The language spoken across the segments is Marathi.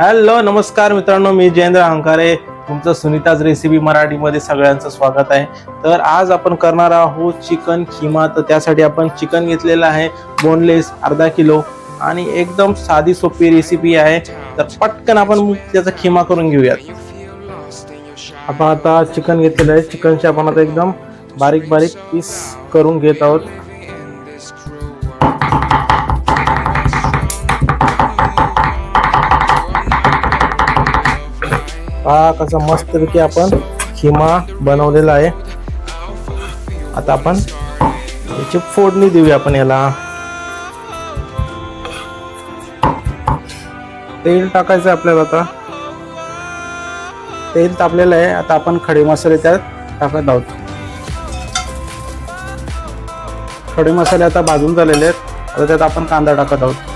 हॅलो नमस्कार मित्रांनो मी जयेंद्र अंकारे. तुमचं सुनीताज रेसिपी मराठीमध्ये सगळ्यांचं स्वागत आहे. तर आज आपण करणार आहोत चिकन खिमा. तर त्यासाठी आपण चिकन घेतलेलं आहे बोनलेस अर्धा किलो. आणि एकदम साधी सोपी रेसिपी आहे. तर पटकन आपण त्याचा खिमा करून घेऊयात. आपण आता चिकन घेतलेलं आहे. चिकनचे आपण आता एकदम बारीक बारीक पीस करून घेत आहोत. हा कसा मस्तपैकी आपण खिमा बनवलेला आहे. आता आपण याची फोडणी देऊया आपण याला. तेल टाकायचं आपल्याला आता. तेल तापलेलं आहे. आता आपण खडे मसाले त्यात टाकत आहोत. खडे मसाले आता भाजून झालेले आहेत. आता त्यात आपण कांदा टाकत आहोत.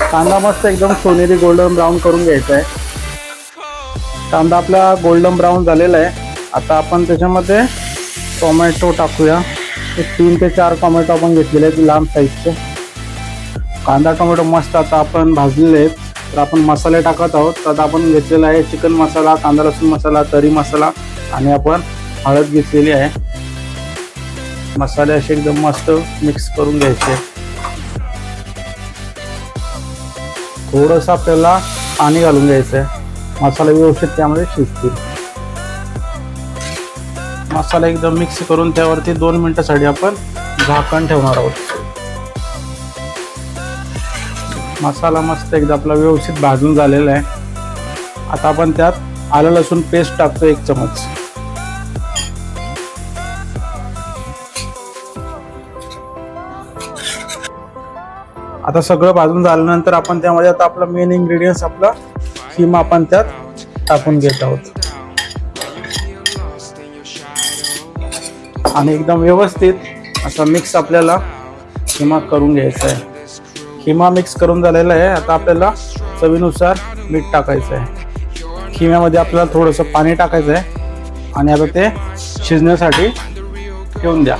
कांदा मस्त एकदम सोनेरी गोल्डन ब्राऊन करून घ्यायचा आहे कांदा आपला गोल्डन ब्राऊन झालेला आहे. आता आपण त्याच्यामध्ये टोमॅटो टाकूया. तीन ते चार टोमॅटो आपण घेतलेले आहेत लांब साईजचे कांदा टोमॅटो मस्त आता आपण भाजलेले आहेत. तर आपण मसाले टाकत आहोत. तर आता आपण घेतलेला आहे चिकन मसाला कांदा लसूण मसाला तरी मसाला आणि आपण हळद घेतलेली आहे. मसाले असे एकदम मस्त मिक्स करून घ्यायचे. थोडंसं आपल्याला पाणी घालून घ्यायचं आहे मसाला व्यवस्थित त्यामध्ये शिजतील. मसाला एकदम मिक्स करून त्यावरती दोन मिनटासाठी आपण झाकण ठेवणार आहोत. मसाला मस्त एकदा आपला व्यवस्थित भाजून झालेला आहे. आता आपण त्यात आलं लसूण पेस्ट टाकतो एक चमच. आता सगळं भाजून झाल्यानंतर आपण त्यामध्ये आता आपला मेन इन्ग्रेडियंट्स आपला किमा आपण त्यात टाकून घेत आहोत. आणि एकदम व्यवस्थित असा मिक्स आपल्याला किमा करून घ्यायचा आहे. खिमा मिक्स करून झालेला आहे. आता आपल्याला चवीनुसार मीठ टाकायचं आहे. खिम्यामध्ये आपल्याला थोडंसं पाणी टाकायचं आहे. आणि आता ते शिजण्यासाठी ठेवून द्या.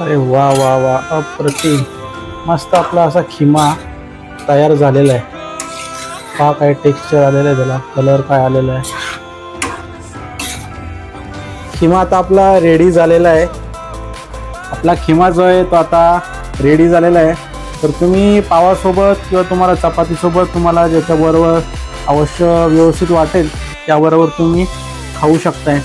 अरे वा वा वा. अप्रतिम. मस्त आपला असा खिमा तयार झालेला आहे. हा काय टेक्स्चर आलेलं आहे त्याला? कलर काय आलेला आहे? खिमा आता आपला रेडी झालेला आहे. आपला खिमा जो आहे तो आता रेडी झालेला आहे. तर तुम्ही पावासोबत किंवा तुम्हाला चपातीसोबत तुम्हाला ज्याच्याबरोबर अवश्य व्यवस्थित वाटेल त्याबरोबर तुम्ही खाऊ शकताय.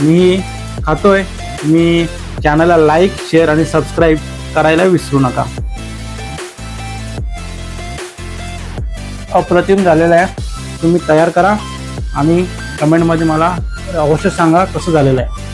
मी खातोय. मी चॅनलला लाईक शेअर आणि सबस्क्राईब करायला विसरू नका. अप्रतिम झालेलं आहे. तुम्ही तयार करा आणि कमेंटमध्ये मला अवश्य सांगा कसं झालेलं आहे.